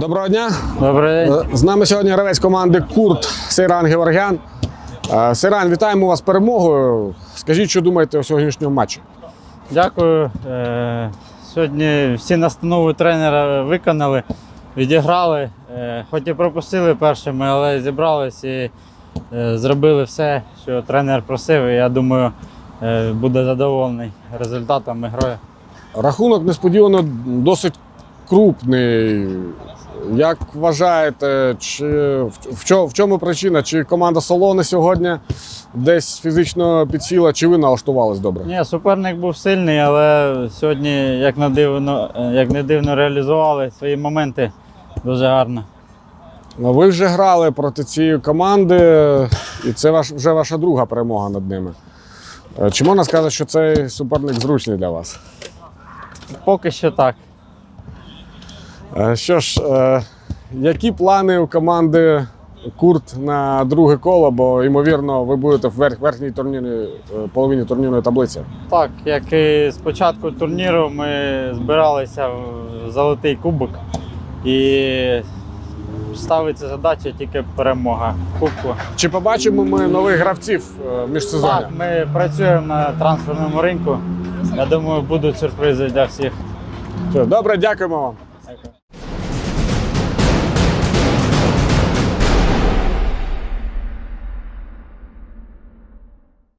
Доброго дня. Добрий день. Е, З нами сьогодні гравець команди Курт Сейран Геворгян. Е, Сейран, вітаємо вас з перемогою. Скажіть, що думаєте у сьогоднішньому матчі? Дякую. Е, Сьогодні всі настанови тренера виконали, відіграли. Хоч і пропустили першими, але зібрались і зробили все, що тренер просив. І я думаю, буде задоволений результатами грою. Рахунок несподівано досить крупний. Як вважаєте, чи в, в, чо- в чому причина? Чи команда Солони сьогодні десь фізично підсіла, чи ви налаштувались добре? Ні, суперник був сильний, але сьогодні, як не дивно, як не дивно реалізували свої моменти дуже гарно. Ну, Ви вже грали проти цієї команди, і це ваш, вже ваша друга перемога над ними. Е, Чи можна сказати, що цей суперник зручний для вас? Поки що так. Е, Що ж, е, які плани у команди Курт на друге коло? Бо, ймовірно, ви будете в верхній турнірній, е, половині турнірної таблиці. Так, як і з початку турніру ми збиралися в золотий кубок і ставиться задача тільки перемога в кубку. Чи побачимо ми нових гравців в міжсезоння? Так, ми працюємо на трансферному ринку. Я думаю, будуть сюрпризи для всіх. Добре, дякуємо вам. Дякую.